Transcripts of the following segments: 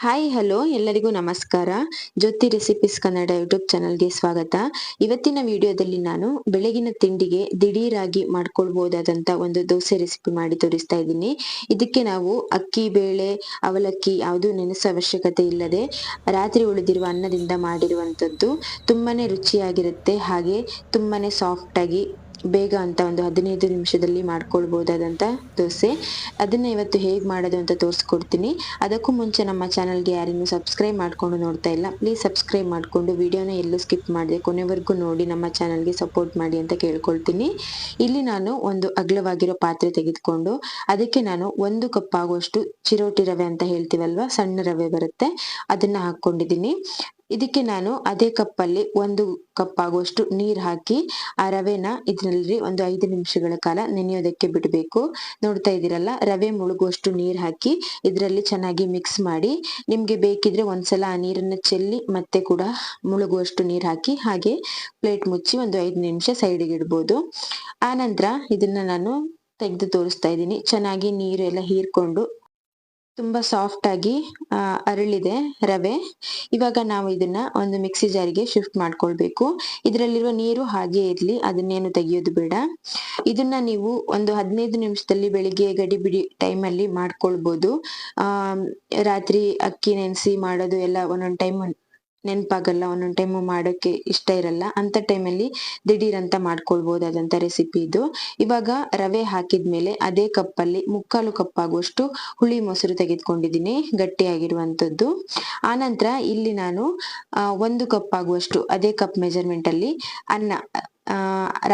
Hi hello ಎಲ್ಲರಿಗೂ ನಮಸ್ಕಾರ. ಜ್ಯೋತಿ recipes Kannada YouTube ಚಾನಲ್ಗೆ ಸ್ವಾಗತ. ಇವತ್ತಿನ ವಿಡಿಯೋದಲ್ಲಿ ನಾನು ಬೆಳಗಿನ ತಿಂಡಿಗೆ ದಿಢೀರಾಗಿ ಮಾಡ್ಕೊಳ್ಬಹುದಾದಂತ ಒಂದು ದೋಸೆ ರೆಸಿಪಿ ಮಾಡಿ ತೋರಿಸ್ತಾ ಇದ್ದೀನಿ. ಇದಕ್ಕೆ ನಾವು ಅಕ್ಕಿ, ಬೇಳೆ, ಅವಲಕ್ಕಿ ಯಾವುದು ನೆನೆಸೋ ಅವಶ್ಯಕತೆ ಇಲ್ಲದೆ ರಾತ್ರಿ ಉಳಿದಿರುವ ಅನ್ನದಿಂದ ಮಾಡಿರುವಂಥದ್ದು. ತುಂಬಾನೇ ರುಚಿಯಾಗಿರುತ್ತೆ. ಹಾಗೆ ತುಂಬಾನೇ ಸಾಫ್ಟ್ ಆಗಿ ಬೇಗ ಅಂತ ಒಂದು ಹದಿನೈದು ನಿಮಿಷದಲ್ಲಿ ಮಾಡ್ಕೊಳ್ಬೋದಾದಂಥ ದೋಸೆ. ಅದನ್ನ ಇವತ್ತು ಹೇಗೆ ಮಾಡೋದು ಅಂತ ತೋರಿಸ್ಕೊಡ್ತೀನಿ. ಅದಕ್ಕೂ ಮುಂಚೆ ನಮ್ಮ ಚಾನಲ್ಗೆ ಯಾರಿಗೂ ಸಬ್ಸ್ಕ್ರೈಬ್ ಮಾಡ್ಕೊಂಡು ನೋಡ್ತಾ ಇಲ್ಲ, ಪ್ಲೀಸ್ ಸಬ್ಸ್ಕ್ರೈಬ್ ಮಾಡಿಕೊಂಡು ವಿಡಿಯೋನ ಎಲ್ಲೂ ಸ್ಕಿಪ್ ಮಾಡಿದೆ ಕೊನೆವರೆಗೂ ನೋಡಿ ನಮ್ಮ ಚಾನಲ್ಗೆ ಸಪೋರ್ಟ್ ಮಾಡಿ ಅಂತ ಕೇಳ್ಕೊಳ್ತೀನಿ. ಇಲ್ಲಿ ನಾನು ಒಂದು ಅಗಲವಾಗಿರೋ ಪಾತ್ರೆ ತೆಗೆದುಕೊಂಡು, ಅದಕ್ಕೆ ನಾನು ಒಂದು ಕಪ್ ಆಗುವಷ್ಟು ಚಿರೋಟಿ ರವೆ ಅಂತ ಹೇಳ್ತೀವಲ್ವಾ, ಸಣ್ಣ ರವೆ ಬರುತ್ತೆ, ಅದನ್ನ ಹಾಕೊಂಡಿದ್ದೀನಿ ಇದಕ್ಕೆ ನಾನು ಅದೇ ಕಪ್ಪಲ್ಲಿ ಒಂದು ಕಪ್ ಆಗುವಷ್ಟು ನೀರು ಹಾಕಿ, ಆ ರವೆನ ಇದರಲ್ಲಿ ಒಂದು ಐದು ನಿಮಿಷಗಳ ಕಾಲ ನೆನೆಯೋದಕ್ಕೆ ಬಿಡಬೇಕು. ನೋಡ್ತಾ ಇದ್ದೀರಲ್ಲ, ರವೆ ಮುಳುಗುವಷ್ಟು ನೀರು ಹಾಕಿ ಇದರಲ್ಲಿ ಚೆನ್ನಾಗಿ ಮಿಕ್ಸ್ ಮಾಡಿ, ನಿಮಗೆ ಬೇಕಿದ್ರೆ ಒಂದ್ಸಲ ಆ ನೀರನ್ನ ಚೆಲ್ಲಿ ಮತ್ತೆ ಕೂಡ ಮುಳುಗುವಷ್ಟು ನೀರು ಹಾಕಿ ಹಾಗೆ ಪ್ಲೇಟ್ ಮುಚ್ಚಿ ಒಂದು ಐದು ನಿಮಿಷ ಸೈಡಿಗೆ ಇಡ್ಬೋದು. ಆನಂತರ ನಂತರ ಇದನ್ನ ನಾನು ತೆಗೆದು ತೋರಿಸ್ತಾ ಇದ್ದೀನಿ. ಚೆನ್ನಾಗಿ ನೀರು ಎಲ್ಲ ಹೀರ್ಕೊಂಡು ತುಂಬಾ ಸಾಫ್ಟ್ ಆಗಿ ಅರಳಿದೆ ರವೆ. ಇವಾಗ ನಾವು ಇದನ್ನ ಒಂದು ಮಿಕ್ಸಿ ಜಾರಿಗೆ ಶಿಫ್ಟ್ ಮಾಡ್ಕೊಳ್ಬೇಕು. ಇದರಲ್ಲಿರುವ ನೀರು ಹಾಗೆ ಇರ್ಲಿ, ಅದನ್ನೇನು ತೆಗೆಯೋದು ಬೇಡ. ಇದನ್ನ ನೀವು ಒಂದು ಹದಿನೈದು ನಿಮಿಷದಲ್ಲಿ ಬೆಳಿಗ್ಗೆ ಗಡಿಬಿಡಿ ಅಲ್ಲಿ ಮಾಡ್ಕೊಳ್ಬೋದು. ಆ, ರಾತ್ರಿ ಅಕ್ಕಿ ನೆನೆಸಿ ಮಾಡೋದು ಎಲ್ಲ ಒಂದೊಂದು ಟೈಮ್ ನೆನಪಾಗಲ್ಲ ಒಂದೊಂದು ಟೈಮು ಮಾಡೋಕ್ಕೆ ಇಷ್ಟ ಇರಲ್ಲ. ಅಂತ ಟೈಮಲ್ಲಿ ದಿಢೀರ್ ಅಂತ ರೆಸಿಪಿ ಇದು. ಇವಾಗ ರವೆ ಹಾಕಿದ್ಮೇಲೆ ಅದೇ ಕಪ್ಪಲ್ಲಿ ಮುಕ್ಕಾಲು ಕಪ್ ಆಗುವಷ್ಟು ಹುಳಿ ಮೊಸರು ತೆಗೆದುಕೊಂಡಿದ್ದೀನಿ, ಗಟ್ಟಿಯಾಗಿರುವಂತದ್ದು. ಆನಂತರ ಇಲ್ಲಿ ನಾನು ಒಂದು ಕಪ್ ಆಗುವಷ್ಟು ಅದೇ ಕಪ್ ಮೆಜರ್ಮೆಂಟಲ್ಲಿ ಅನ್ನ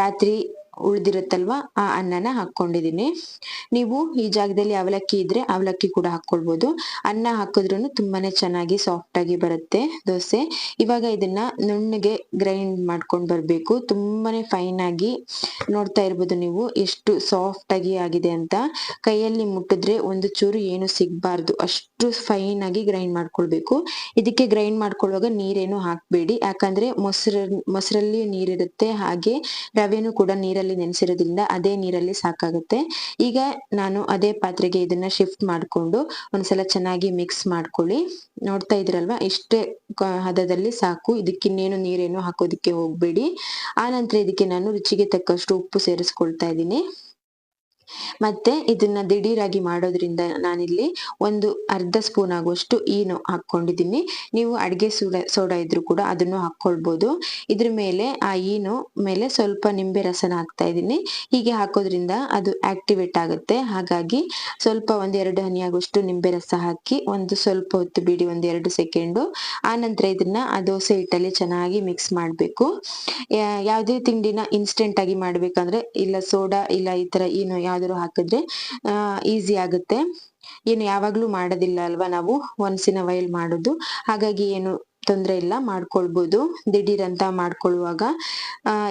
ರಾತ್ರಿ ಉಳ್ದಿರುತ್ತಲ್ವಾ? ಆ ಅನ್ನನ ಹಾಕೊಂಡಿದ್ದೀನಿ ನೀವು ಈ ಜಾಗದಲ್ಲಿ ಅವಲಕ್ಕಿ ಇದ್ರೆ ಅವಲಕ್ಕಿ ಕೂಡ ಹಾಕೊಳ್ಬೋದು ಅನ್ನ ಹಾಕಿದ್ರು ತುಂಬಾನೇ ಚೆನ್ನಾಗಿ ಸಾಫ್ಟ್ ಆಗಿ ಬರುತ್ತೆ ದೋಸೆ. ಇವಾಗ ಇದನ್ನ ನುಣ್ಣಗೆ ಗ್ರೈಂಡ್ ಮಾಡ್ಕೊಂಡು ಬರ್ಬೇಕು. ತುಂಬಾನೇ ಫೈನ್ ಆಗಿ ನೋಡ್ತಾ ಇರ್ಬೋದು ನೀವು ಎಷ್ಟು ಸಾಫ್ಟ್ ಆಗಿ ಆಗಿದೆ ಅಂತ. ಕೈಯಲ್ಲಿ ಮುಟ್ಟಿದ್ರೆ ಒಂದು ಚೂರು ಏನು ಸಿಗ್ಬಾರ್ದು. ಅಷ್ಟು ಫೈನ್ ಆಗಿ ಗ್ರೈಂಡ್ ಮಾಡ್ಕೊಳ್ಬೇಕು. ಇದಕ್ಕೆ ಗ್ರೈಂಡ್ ಮಾಡ್ಕೊಳ್ಳುವಾಗ ನೀರೇನು ಹಾಕ್ಬೇಡಿ. ಯಾಕಂದ್ರೆ ಮೊಸರ ಮೊಸರಲ್ಲಿ ನೀರಿರುತ್ತೆ. ಹಾಗೆ ರವೆನೂ ಕೂಡ ನೀರಲ್ಲಿ ನೆನೆಸಿರೋದ್ರಿಂದ ಅದೇ ನೀರಲ್ಲಿ ಸಾಕಾಗುತ್ತೆ. ಈಗ ನಾನು ಅದೇ ಪಾತ್ರೆಗೆ ಇದನ್ನ ಶಿಫ್ಟ್ ಮಾಡ್ಕೊಂಡು ಒಂದ್ಸಲ ಚೆನ್ನಾಗಿ ಮಿಕ್ಸ್ ಮಾಡ್ಕೊಳ್ಳಿ. ನೋಡ್ತಾ ಇದ್ರಲ್ವಾ? ಇಷ್ಟೇ ಹದದಲ್ಲಿ ಸಾಕು. ಇದಕ್ಕಿನ್ನೇನು ನೀರೇನು ಹಾಕೋದಿಕ್ಕೆ ಹೋಗ್ಬೇಡಿ. ಆ ನಂತರ ಇದಕ್ಕೆ ನಾನು ರುಚಿಗೆ ತಕ್ಕಷ್ಟು ಉಪ್ಪು ಸೇರಿಸ್ಕೊಳ್ತಾ ಇದ್ದೀನಿ. ಮತ್ತೆ ಇದನ್ನ ದಿಢೀರಾಗಿ ಮಾಡೋದ್ರಿಂದ ನಾನಿಲ್ಲಿ ಒಂದು ಅರ್ಧ ಸ್ಪೂನ್ ಆಗುವಷ್ಟು ಈನು ಹಾಕೊಂಡಿದ್ದೀನಿ ನೀವು ಅಡ್ಗೆ ಸೋಡಾ ಸೋಡಾ ಇದ್ರೂ ಕೂಡ ಅದನ್ನು ಹಾಕೊಳ್ಬೋದು ಇದ್ರ ಮೇಲೆ ಆ ಈನು ಮೇಲೆ ಸ್ವಲ್ಪ ನಿಂಬೆ ರಸನ ಹಾಕ್ತಾ ಇದ್ದೀನಿ. ಹೀಗೆ ಹಾಕೋದ್ರಿಂದ ಅದು ಆಕ್ಟಿವೇಟ್ ಆಗುತ್ತೆ. ಹಾಗಾಗಿ ಸ್ವಲ್ಪ ಒಂದ್ ಎರಡು ಹನಿ ಆಗುವಷ್ಟು ನಿಂಬೆ ರಸ ಹಾಕಿ ಒಂದು ಸ್ವಲ್ಪ ಹೊತ್ತು ಬಿಡಿ, ಒಂದ್ ಎರಡು ಸೆಕೆಂಡು. ಆ ನಂತರ ಇದನ್ನ ಆ ದೋಸೆ ಹಿಟ್ಟಲ್ಲಿ ಚೆನ್ನಾಗಿ ಮಿಕ್ಸ್ ಮಾಡ್ಬೇಕು. ಯಾವುದೇ ತಿಂಡಿನ ಇನ್ಸ್ಟೆಂಟ್ ಆಗಿ ಮಾಡ್ಬೇಕಂದ್ರೆ ಇಲ್ಲ ಸೋಡಾ ಇಲ್ಲ ಈ ತರ ಏನು ಯಾವ್ದಾದ್ರು ಹಾಕಿದ್ರೆ ಈಸಿ ಆಗುತ್ತೆ. ಏನು ಯಾವಾಗ್ಲೂ ಮಾಡೋದಿಲ್ಲ ಅಲ್ವಾ ನಾವು? ಒನ್ಸ್ ಇನ್ ವೈಲ್ ಮಾಡೋದು. ಹಾಗಾಗಿ ಏನು ತೊಂದ್ರೆ ಇಲ್ಲ, ಮಾಡ್ಕೊಳ್ಬೋದು. ದಿಢೀರ್ ಮಾಡ್ಕೊಳ್ಳುವಾಗ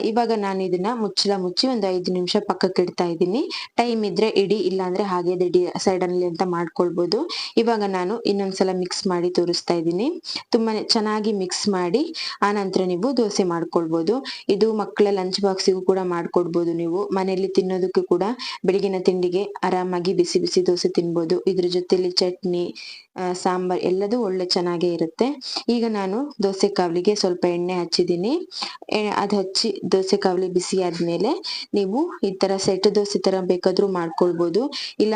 ಇವಾಗ ನಾನು ಇದನ್ನ ಮುಚ್ಚಲ ಮುಚ್ಚಿ ಒಂದು ಐದು ನಿಮಿಷ ಪಕ್ಕಕ್ಕೆ ಇಡ್ತಾ ಇದ್ದೀನಿ. ಟೈಮ್ ಇದ್ರೆ ಇಡಿ, ಇಲ್ಲಾಂದ್ರೆ ಹಾಗೆ ದಿಢೀರ್ ಸೈಡಲ್ಲಿ ಅಂತ ಮಾಡ್ಕೊಳ್ಬೋದು. ಇವಾಗ ನಾನು ಇನ್ನೊಂದ್ಸಲ ಮಿಕ್ಸ್ ಮಾಡಿ ತೋರಿಸ್ತಾ ಇದ್ದೀನಿ. ತುಂಬಾನೇ ಚೆನ್ನಾಗಿ ಮಿಕ್ಸ್ ಮಾಡಿ, ಆ ನಂತರ ನೀವು ದೋಸೆ ಮಾಡ್ಕೊಳ್ಬೋದು. ಇದು ಮಕ್ಕಳ ಲಂಚ್ ಬಾಕ್ಸಿಗೂ ಕೂಡ ಮಾಡ್ಕೊಡ್ಬೋದು ನೀವು. ಮನೆಯಲ್ಲಿ ತಿನ್ನೋದಕ್ಕೂ ಕೂಡ ಬೆಳಗಿನ ತಿಂಡಿಗೆ ಆರಾಮಾಗಿ ಬಿಸಿ ಬಿಸಿ ದೋಸೆ ತಿನ್ಬೋದು. ಇದ್ರ ಜೊತೆಲಿ ಚಟ್ನಿ ಸಾಂಬಾರ್ ಎಲ್ಲದೂ ಒಳ್ಳೆ ಚೆನ್ನಾಗೇ ಇರುತ್ತೆ. ಈಗ ನಾನು ದೋಸೆ ಕಾವಲಿಗೆ ಸ್ವಲ್ಪ ಎಣ್ಣೆ ಹಚ್ಚಿದ್ದೀನಿ. ಅದು ಅದ್ ಹಚ್ಚಿ ದೋಸೆ ಕಾವಲಿ ಬಿಸಿ ಆದ್ಮೇಲೆ ನೀವು ಈ ತರ ಸೆಟ್ ದೋಸೆ ತರ ಬೇಕಾದ್ರೂ ಮಾಡ್ಕೊಳ್ಬೋದು. ಇಲ್ಲ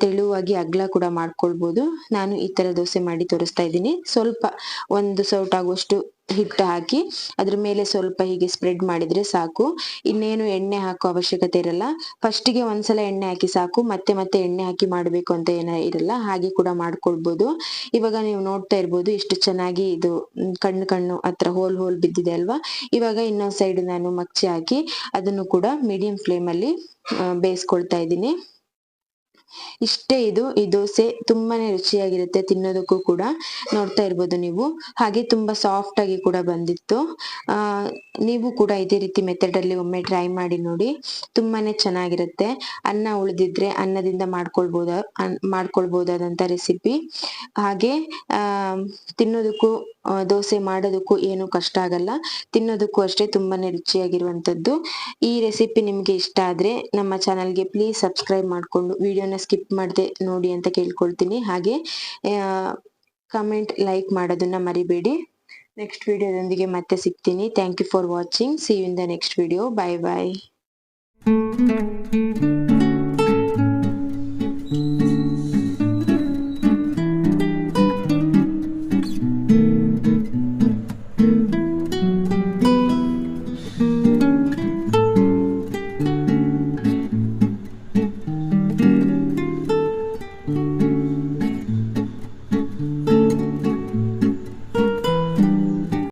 ತೆಳುವಾಗಿ ಅಗ್ಲ ಕೂಡ ಮಾಡ್ಕೊಳ್ಬೋದು. ನಾನು ಈ ತರ ದೋಸೆ ಮಾಡಿ ತೋರಿಸ್ತಾ ಇದ್ದೀನಿ. ಸ್ವಲ್ಪ ಒಂದು ಸೌಟ್ ಆಗುವಷ್ಟು ಹಿಟ್ಟು ಹಾಕಿ ಅದ್ರ ಮೇಲೆ ಸ್ವಲ್ಪ ಹೀಗೆ ಸ್ಪ್ರೆಡ್ ಮಾಡಿದ್ರೆ ಸಾಕು. ಇನ್ನೇನು ಎಣ್ಣೆ ಹಾಕೋ ಅವಶ್ಯಕತೆ ಇರಲ್ಲ. ಫಸ್ಟಿಗೆ ಒಂದ್ಸಲ ಎಣ್ಣೆ ಹಾಕಿ ಸಾಕು. ಮತ್ತೆ ಮತ್ತೆ ಎಣ್ಣೆ ಹಾಕಿ ಮಾಡಬೇಕು ಅಂತ ಏನ ಇರಲ್ಲ. ಹಾಗೆ ಕೂಡ ಮಾಡ್ಕೊಳ್ಬೋದು. ಇವಾಗ ನೀವು ನೋಡ್ತಾ ಇರ್ಬೋದು ಇಷ್ಟು ಚೆನ್ನಾಗಿ ಇದು ಕಣ್ಣು ಕಣ್ಣು ಹತ್ರ ಹೋಲ್ ಹೋಲ್ ಬಿದ್ದಿದೆ ಅಲ್ವಾ? ಇವಾಗ ಇನ್ನೊಂದ್ ಸೈಡ್ ನಾನು ಮಚ್ಚಿ ಹಾಕಿ ಅದನ್ನು ಕೂಡ ಮೀಡಿಯಂ ಫ್ಲೇಮ್ ಅಲ್ಲಿ ಬೇಯಿಸ್ಕೊಳ್ತಾ ಇದ್ದೀನಿ. ಇಷ್ಟೇ ಇದು. ಈ ದೋಸೆ ತುಂಬಾನೇ ರುಚಿಯಾಗಿರುತ್ತೆ, ತಿನ್ನೋದಕ್ಕೂ ಕೂಡ. ನೋಡ್ತಾ ಇರ್ಬೋದು ನೀವು. ಹಾಗೆ ತುಂಬಾ ಸಾಫ್ಟ್ ಆಗಿ ಕೂಡ ಬಂದಿತ್ತು. ನೀವು ಕೂಡ ಇದೇ ರೀತಿ ಮೆಥಡ್ ಅಲ್ಲಿ ಒಮ್ಮೆ ಟ್ರೈ ಮಾಡಿ ನೋಡಿ. ತುಂಬಾನೇ ಚೆನ್ನಾಗಿರುತ್ತೆ. ಅನ್ನ ಉಳಿದಿದ್ರೆ ಅನ್ನದಿಂದ ಮಾಡ್ಕೊಳ್ಬೋದ ಮಾಡ್ಕೊಳ್ಬಹುದಾದಂತ ರೆಸಿಪಿ ಹಾಗೆ ತಿನ್ನೋದಕ್ಕೂ ದೋಸೆ ಮಾಡೋದಕ್ಕೂ ಏನು ಕಷ್ಟ ಆಗಲ್ಲ. ತಿನ್ನೋದಕ್ಕೂ ಅಷ್ಟೇ ತುಂಬಾನೇ ರುಚಿಯಾಗಿರುವಂತದ್ದು ಈ ರೆಸಿಪಿ ನಿಮ್ಗೆ ಇಷ್ಟ ಆದ್ರೆ ನಮ್ಮ ಚಾನಲ್ಗೆ ಪ್ಲೀಸ್ ಸಬ್ಸ್ಕ್ರೈಬ್ ಮಾಡ್ಕೊಂಡು ವಿಡಿಯೋನ ಸ್ಕಿಪ್ ಮಾಡದೆ ನೋಡಿ ಅಂತ ಕೇಳ್ಕೊಳ್ತೀನಿ. ಹಾಗೆ ಕಮೆಂಟ್ ಲೈಕ್ ಮಾಡೋದನ್ನ ಮರಿಬೇಡಿ. ನೆಕ್ಸ್ಟ್ ವಿಡಿಯೋದೊಂದಿಗೆ ಮತ್ತೆ ಸಿಗ್ತೀನಿ. Thank you for watching see in the next video bye bye